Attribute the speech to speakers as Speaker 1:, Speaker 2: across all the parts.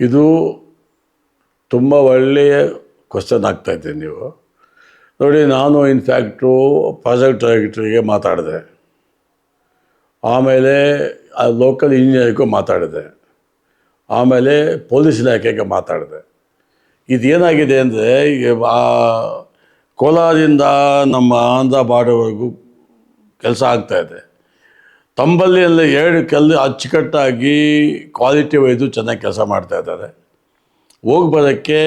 Speaker 1: ಇದು ತುಂಬ ಒಳ್ಳೆಯ ಕ್ವಶನ್ ಆಗ್ತಾಯಿದೆ ನೀವು. ನೋಡಿ, ನಾನು ಇನ್ಫ್ಯಾಕ್ಟು ಪ್ರಾಜೆಕ್ಟ್ ಡೈರೆಕ್ಟ್ರಿಗೆ ಮಾತಾಡಿದೆ. ಆಮೇಲೆ ಆ ಲೋಕಲ್ ಇಂಜಿನಿಯರ್ಗೂ ಮಾತಾಡಿದೆ. ಆಮೇಲೆ ಪೊಲೀಸ್ ಇಲಾಖೆಗೆ ಮಾತಾಡಿದೆ. ಇದೇನಾಗಿದೆ ಅಂದರೆ, ಈಗ ಆ ಕೋಲಾರದಿಂದ ನಮ್ಮ ಆಂಧ್ರ ಬಾರ್ಡರ್ವರೆಗೂ ಕೆಲಸ ಆಗ್ತಾಯಿದೆ ತಂಬಲ್ಲಿ ಎಲ್ಲ ಎರಡು ಕಲ್ಲು ಅಚ್ಚುಕಟ್ಟಾಗಿ ಕ್ವಾಲಿಟಿ ವೈದು ಚೆನ್ನಾಗಿ ಕೆಲಸ ಮಾಡ್ತಾ ಇದ್ದಾರೆ. ಹೋಗಿ ಬರೋಕ್ಕೆ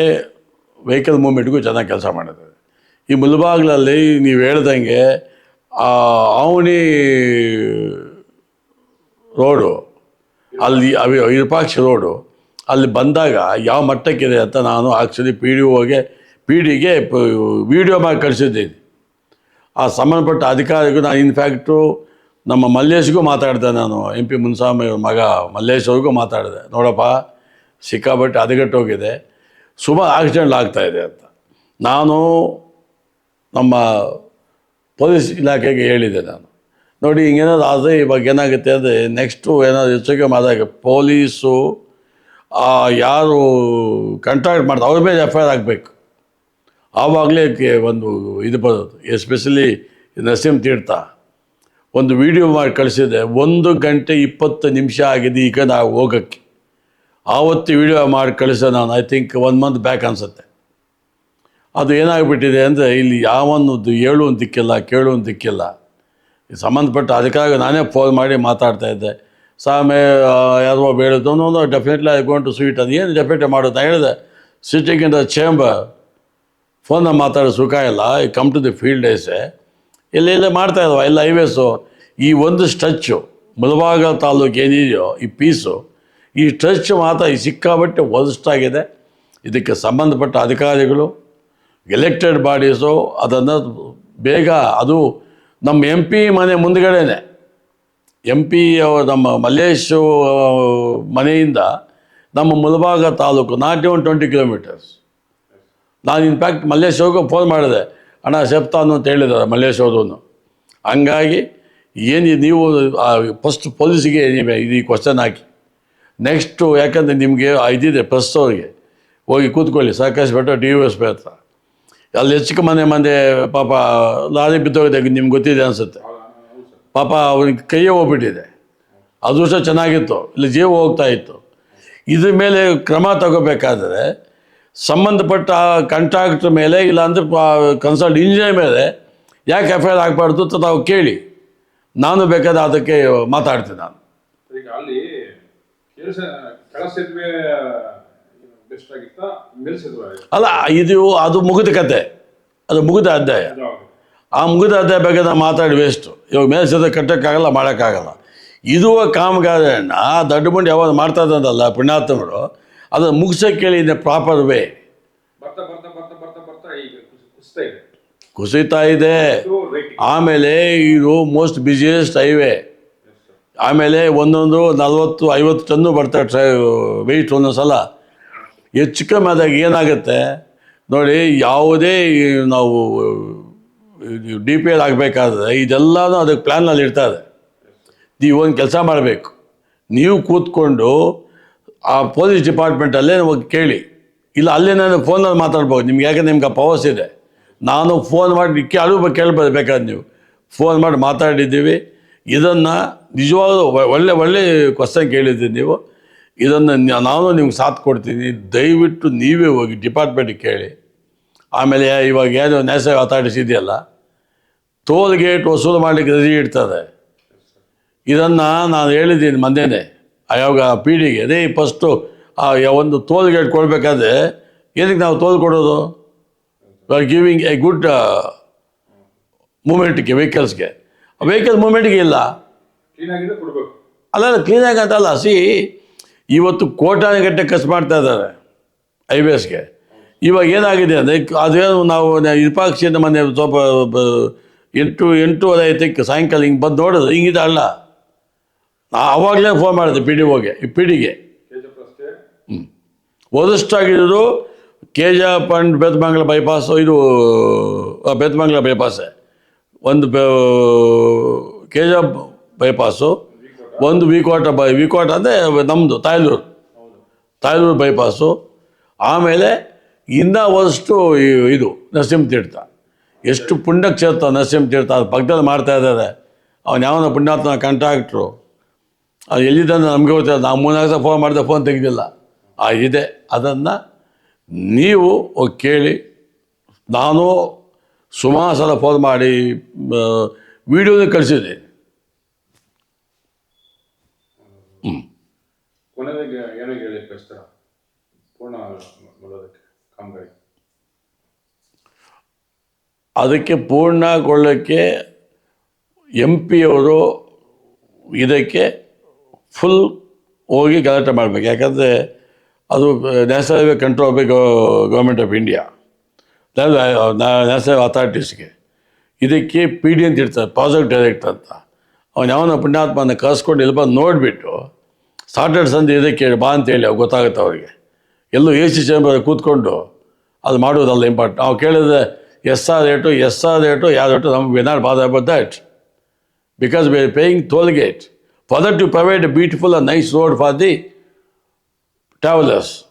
Speaker 1: ವೆಹಿಕಲ್ ಮೂಮೆಂಟ್ಗೂ ಚೆನ್ನಾಗಿ ಕೆಲಸ ಮಾಡಿದ್ದಾರೆ ಈ ಮುಲ್ಬಾಗ್ಲಲ್ಲಿ ನೀವು ಹೇಳ್ದಂಗೆ ಆವಣಿ ರೋಡು ಅಲ್ಲಿ ಅವಿ, ವಿರೂಪಾಕ್ಷ ರೋಡು ಅಲ್ಲಿ ಬಂದಾಗ ಯಾವ ಮಟ್ಟಕ್ಕಿದೆ ಅಂತ ನಾನು ಆ್ಯಕ್ಚುಲಿ ಪಿ ಡಿ ಒಗೆ ಪಿ ಡಿಗೆ ವಿಡಿಯೋ ಮಾಡಿ ಕಳಿಸಿದ್ದೀನಿ. ಆ ಸಂಬಂಧಪಟ್ಟ ಅಧಿಕಾರಿಗೂ ನಾನು ಇನ್ಫ್ಯಾಕ್ಟು ನಮ್ಮ ಮಲ್ಲೇಶ್ಗೂ ಮಾತಾಡಿದೆ ನಾನು ಎಂ ಪಿ ಮುನ್ಸ್ವಾಮಿ ಅವ್ರ ಮಗ ಮಲ್ಲೇಶ್ ಅವ್ರಿಗೂ ಮಾತಾಡಿದೆ. ನೋಡಪ್ಪ, ಸಿಕ್ಕಾಪಟ್ಟೆ ಹದಗೆಟ್ಟೋಗಿದೆ. ಸುಮಾರು ಆಕ್ಸಿಡೆಂಟ್ ಆಗ್ತಾಯಿದೆ ಅಂತ. ನಾನು ನಮ್ಮ ಪೊಲೀಸ್ ಇಲಾಖೆಗೆ ಹೇಳಿದೆ ನಾನು. ನೋಡಿ, ಹಿಂಗೇನಾದ್ರು ಆದರೆ ಇವಾಗ ಏನಾಗುತ್ತೆ ಅಂದರೆ ನೆಕ್ಸ್ಟು ಏನಾದರೂ ಹೆಚ್ಚಿಗೆ ಮಾಡಿದಾಗ ಪೊಲೀಸು ಯಾರು ಕಂಟ್ರಾಕ್ಟ್ ಮಾಡ್ತಾರೆ, ಅವ್ರ ಮೇಲೆ ಎಫ್ ಐ ಆರ್ ಆಗಬೇಕು ಆವಾಗಲೇ ಒಂದು ಇದು ಬರೋದು. ಎಸ್ಪೆಷಲಿ ನರಸಿಂಹ ತೀರ್ಥ. ಒಂದು ವಿಡಿಯೋ ಮಾಡಿ ಕಳಿಸಿದೆ, ಒಂದು ಗಂಟೆ ಇಪ್ಪತ್ತು ನಿಮಿಷ ಆಗಿದೆ ಈಗ ನಾವು ಹೋಗೋಕ್ಕೆ. ಆವತ್ತು ವಿಡಿಯೋ ಮಾಡಿ ಕಳಿಸೋ ನಾನು I think one month back ಅನಿಸುತ್ತೆ. ಅದು ಏನಾಗ್ಬಿಟ್ಟಿದೆ ಅಂದರೆ, ಇಲ್ಲಿ ಯಾವನ್ನೂ ಹೇಳು ದಿಕ್ಕಿಲ್ಲ ಕೇಳು ಸಂಬಂಧಪಟ್ಟ ಅದಕ್ಕಾಗಿ ನಾನೇ ಫೋನ್ ಮಾಡಿ ಮಾತಾಡ್ತಾ ಇದ್ದೆ. ಸಾಮೆ ಯಾರೋ ಒಂದು definitely I gone to sweet ಅದು ಏನು ಡೆಫಿನೆಟ್ಲಿ ಮಾಡೋದು? ನಾನು ಹೇಳಿದೆ ಸಿಟ್ಟಿಂಗ್ ಇನ್ ದ ಚೇಂಬರ್ ಫೋನ್ನ ಮಾತಾಡೋ ಸುಖ ಇಲ್ಲ I come to the field ಡೇಸೆ ಇಲ್ಲ, ಇಲ್ಲೇ ಮಾಡ್ತಾ ಇದ್ದಾವೆ ಎಲ್ಲ ಹೈವೇಸು ಈ ಒಂದು ಸ್ಟಚ್ಚು ಮುಳಬಾಗ ತಾಲೂಕು ಏನಿದೆಯೋ ಈ ಪೀಸು, ಈ ಸ್ಟ್ರಚ್ ಮಾತ್ರ ಈ ಸಿಕ್ಕಾಬಟ್ಟೆ ಒದಷ್ಟಾಗಿದೆ ಇದಕ್ಕೆ ಸಂಬಂಧಪಟ್ಟ ಅಧಿಕಾರಿಗಳು ಎಲೆಕ್ಟೆಡ್ ಬಾಡೀಸು ಅದನ್ನು ಬೇಗ ಅದು ನಮ್ಮ ಎಂ ಪಿ ಮನೆ ಮುಂದ್ಗಡೆನೆ. ಎಂ ಪಿ ನಮ್ಮ ಮಲ್ಲೇಶ್ ಮನೆಯಿಂದ ನಮ್ಮ Mulbagal taluk not even twenty kilometres ನಾನು ಇನ್ಫ್ಯಾಕ್ಟ್ ಮಲ್ಲೇಶ್ ಅವ್ರಿಗೂ ಫೋನ್ ಮಾಡಿದೆ. ಅಣ್ಣ ಸೆಪ್ತಾನು ಅಂತ ಹೇಳಿದ್ದಾರೆ ಮಲ್ಲೇಶ್ ಅವರು ಹಂಗಾಗಿ ಏನು ನೀವು ಫಸ್ಟ್ ಪೊಲೀಸಿಗೆ ಇದು ಈ ಕ್ವಶನ್ ಹಾಕಿ. ನೆಕ್ಸ್ಟು ಯಾಕಂದರೆ ನಿಮಗೆ ಇದಿದೆ ಪ್ರೆಸ್ ಅವ್ರಿಗೆ. ಹೋಗಿ ಕೂತ್ಕೊಳ್ಳಿ, ಸಾಕಷ್ಟು ಬೆಟ್ಟ ಡಿ ಯು ಎಸ್ ಪಿ ಹತ್ರ. ಅಲ್ಲಿ ಹೆಚ್ಚಿಗೆ ಮನೆ ಮಂದೆ, ಪಾಪ ಲಾರಿ ಬಿದ್ದೋಗಿದೆ ನಿಮ್ಗೆ ಗೊತ್ತಿದೆ ಅನಿಸುತ್ತೆ. ಪಾಪ ಅವ್ರಿಗೆ ಕೈಯೇ ಹೋಗ್ಬಿಟ್ಟಿದೆ. ಅದು ಸಹ ಚೆನ್ನಾಗಿತ್ತು. ಇಲ್ಲಿ ಜೀವ ಹೋಗ್ತಾ ಇತ್ತು. ಇದ್ರ ಮೇಲೆ ಕ್ರಮ ತಗೋಬೇಕಾದ್ರೆ ಸಂಬಂಧಪಟ್ಟ ಕಾಂಟ್ರಾಕ್ಟ್ರ್ ಮೇಲೆ ಇಲ್ಲಾಂದ್ರೆ ಕನ್ಸಲ್ಟ್ ಇಂಜಿನಿಯರ್ ಮೇಲೆ ಯಾಕೆ ಎಫ್ ಐ ಆರ್ ಆಗಬಾರ್ದು ಅಂತ ನಾವು ಕೇಳಿ. ನಾನು ಬೇಕಾದ ಅದಕ್ಕೆ ಮಾತಾಡ್ತೀನಿ ನಾನು.
Speaker 2: ಈಗ ಅಲ್ಲಿ ಕೆಳ ಸೇತುವೆ
Speaker 1: ಇದು? ಅದು ಮುಗಿದ ಕತೆ. ಅದು ಮುಗಿದ ಅಧ್ಯಾಯ. ಆ ಮುಗಿದ ಅಧ್ಯಾಯ ಬಗ್ಗೆ ನಾವು ಮಾತಾಡಿ ವೇಸ್ಟು ಇವಾಗ ಮೇಲ್ಸದ ಕಟ್ಟೋಕ್ಕಾಗಲ್ಲ ಮಾಡೋಕ್ಕಾಗಲ್ಲ. ಇದು ಕಾಮಗಾರಿಯನ್ನು ದಡ್ಡ ಬಂಡಿ ಯಾವಾಗ ಮಾಡ್ತಾ ಇದ್ದಲ್ಲ ಪುಣ್ಯಾತ್ಮರು ಅದನ್ನು ಮುಗಿಸೋಕೆ ಕೇಳಿ ಪ್ರಾಪರ್ ವೇ
Speaker 2: ಬರ್ತಾ ಬರ್ತಾ ಬರ್ತಾ ಬರ್ತಾ ಬರ್ತಾ ಈಗ ಕುಸ್- ಕುಸ್ತಾ ಇದೆ.
Speaker 1: ಆಮೇಲೆ ಇದು ಮೋಸ್ಟ್ ಬಿಸಿಯೆಸ್ಟ್ ಹೈವೇ ಆಮೇಲೆ ಒಂದೊಂದು ನಲ್ವತ್ತು, ಐವತ್ತು ಟನ್ನು ಬರ್ತಾರೆ ಟ್ರೈ ವೆಯ್ಟ್ ಒಂದೊಂದು ಸಲ ಹೆಚ್ಚು ಕಮ್ಮಿ ಆದಾಗ ಏನಾಗುತ್ತೆ? ನೋಡಿ, ಯಾವುದೇ ನಾವು ಡಿ ಪಿ ಎಲ್ ಆಗಬೇಕಾದ್ರೆ ಇದೆಲ್ಲನೂ ಅದಕ್ಕೆ ಪ್ಲ್ಯಾನಲ್ಲಿ ಇರ್ತಾರೆ ನೀವು ಒಂದು ಕೆಲಸ ಮಾಡಬೇಕು. ನೀವು ಕೂತ್ಕೊಂಡು ಆ ಪೊಲೀಸ್ ಡಿಪಾರ್ಟ್ಮೆಂಟಲ್ಲೇ ಕೇಳಿ. ಇಲ್ಲ, ಅಲ್ಲೇ ನಾನು ಫೋನಲ್ಲಿ ಮಾತಾಡ್ಬೋದು. ನಿಮ್ಗೆ ಯಾಕೆ ನಿಮ್ಗೆ ಆ ಪವರ್ಸ್ ಇದೆ. ನಾನು ಫೋನ್ ಮಾಡಿ ಕೇಳು ಕೇಳ್ಬೋದು ಬೇಕಾದ್ರೆ ನೀವು. ಫೋನ್ ಮಾಡಿ ಮಾತಾಡಿದ್ದೀವಿ. ಇದನ್ನು ನಿಜವಾದ ಒಳ್ಳೆ ಒಳ್ಳೆ ಕ್ವಶನ್ ಕೇಳಿದ್ದೀರಿ ನೀವು. ಇದನ್ನು ನಾನು ನಿಮ್ಗೆ ಸಾಥ್ ಕೊಡ್ತೀನಿ. ದಯವಿಟ್ಟು ನೀವೇ ಹೋಗಿ ಡಿಪಾರ್ಟ್ಮೆಂಟಿಗೆ ಕೇಳಿ. ಆಮೇಲೆ ಇವಾಗ ಏನು ನ್ಯಾಸ ಅಥಾರಿಟೀಸ್ ಇದೆಯಲ್ಲ ಟೋಲ್ ಗೇಟ್ ವಸೂಲು ಮಾಡಲಿಕ್ಕೆ ರೆಡಿ ಇಡ್ತದೆ ಇದನ್ನು ನಾನು ಹೇಳಿದ್ದೀನಿ ಮೊನ್ನೆನೇ. ಯಾವಾಗ ಪಿ ಡಿಗೆ ಅದೇ ಫಸ್ಟು ಒಂದು ಟೋಲ್ ಗೇಟ್ ಕೊಡಬೇಕಾದ್ರೆ, ಏನಕ್ಕೆ ನಾವು ತೋಲ್ ಕೊಡೋದು? ಗಿವಿಂಗ್ ಎ ಗುಡ್ ಮೂಮೆಂಟ್ಗೆ ವೆಹಿಕಲ್ಸ್ಗೆ ವೆಹಿಕಲ್ ಮೂಮೆಂಟ್ಗೆ ಇಲ್ಲ. ಅಲ್ಲ ಕ್ಲೀನಾಗಿ ಅಂತಲ್ಲ ಸಿ ಇವತ್ತು ಕೋಟಾನುಗಟ್ಟೆ ಖರ್ಚು ಮಾಡ್ತಾ ಇದ್ದಾರೆ ಹೈವೇಸ್ಗೆ ಇವಾಗ ಏನಾಗಿದೆ ಅಂದರೆ ಅದೇನು ನಾವು ವಿರೂಪಾಕ್ಷಿಯಿಂದ ಮೊನ್ನೆ ಸ್ವಲ್ಪ ಎಂಟು ಎಂಟೂವರೆ ಐತಕ್ಕೆ ಸಾಯಂಕಾಲ ಹಿಂಗೆ ಬಂದು ನೋಡೋದು ಹಿಂಗಿದೆ ಅಲ್ಲ. ಅವಾಗಲೇ ಫೋನ್ ಮಾಡಿದೆ ಪಿ ಡಿ ಓಗೆ ಈ ಪಿ ಡಿಗೆ
Speaker 2: ಹ್ಞೂ ರಸ್ತೆ
Speaker 1: ಓದಷ್ಟಾಗಿರೋದು K G F Betamangala bypass, ಇದು ಬೇತಮಂಗಲ ಬೈಪಾಸೆ. ಒಂದು ಕೆ ಜಿ ಬೈಪಾಸು, ಒಂದು ವಿಕೋಟ ಬೈ, ವಿಕೋಟ ಅಂದರೆ ನಮ್ಮದು ತಾಯ್ಲೂರು. ತಾಯ್ಲೂರು ಬೈಪಾಸು. ಆಮೇಲೆ ಇನ್ನೂ ಒಂದಷ್ಟು ಇದು, ನರಸಿಂಹ ತೀರ್ಥ. ಎಷ್ಟು ಪುಣ್ಯಕ್ಷೇತ್ರ ನರಸಿಂಹ ತೀರ್ಥ, ಅದು ಪಕ್ಕದಲ್ಲಿ ಮಾಡ್ತಾ ಇದ್ದಾರೆ. ಅವನು ಯಾವನ ಪುಣ್ಯಾತ್ಮ ಕಾಂಟ್ರಾಕ್ಟ್ರು. ಅದು ಎಲ್ಲಿದ್ದಾನೆ ನಮಗೆ ಗೊತ್ತಿಲ್ಲ. ನಾವು ಮೂರ್ನಾಲ್ಕು ಫೋನ್ ಮಾಡಿದೆ ಫೋನ್ ತೆಗೆದಿಲ್ಲ. ಆ ಇದೆ ಅದನ್ನು ನೀವು ಕೇಳಿ. ನಾನು ಸುಮಾರು ಸಲ ಫೋನ್ ಮಾಡಿ ವಿಡಿಯೋನ
Speaker 2: ಕಳಿಸಿದೆ
Speaker 1: ಅದಕ್ಕೆ ಪೂರ್ಣಗೊಳ್ಳೋಕ್ಕೆ ಎಂ ಪಿಯವರು ಇದಕ್ಕೆ ಫುಲ್ ಹೋಗಿ ಗಲಾಟೆ ಮಾಡಬೇಕು. ಯಾಕಂದರೆ ಅದು national highway control by government of India national ಅಥಾರಿಟೀಸ್ಗೆ ಇದಕ್ಕೆ ಪಿ ಡಿ ಅಂತ ಇರ್ತಾರೆ ಪ್ರಾಜೆಕ್ಟ್ ಡೈರೆಕ್ಟರ್ ಅಂತ. ಅವನು ಯಾವನ ಪುಣ್ಯಾತ್ಮನ ಕರೆಸ್ಕೊಂಡು ಇಲ್ಲಿ ಬಂದು ನೋಡಿಬಿಟ್ಟು ಸಾಟರ್ಡೆ ಸಂಜೆ ಇದಕ್ಕೆ ಬಾ ಅಂತೇಳಿ ಅವ್ರು ಗೊತ್ತಾಗುತ್ತೆ ಅವ್ರಿಗೆ. ಎಲ್ಲೂ ಎ ಸಿ ಚೇಂಬರ್ ಕೂತ್ಕೊಂಡು, ಅದು ಮಾಡೋದಲ್ಲ ಇಂಪಾರ್ಟೆಂಟ್ ನಾವು ಕೇಳಿದ್ರೆ, S R rate S R rate ಯಾವ ರೇಟು ನಮ್ಗೆ we not bother about that because we are paying toll gate for to provide beautiful and nice road for the travelers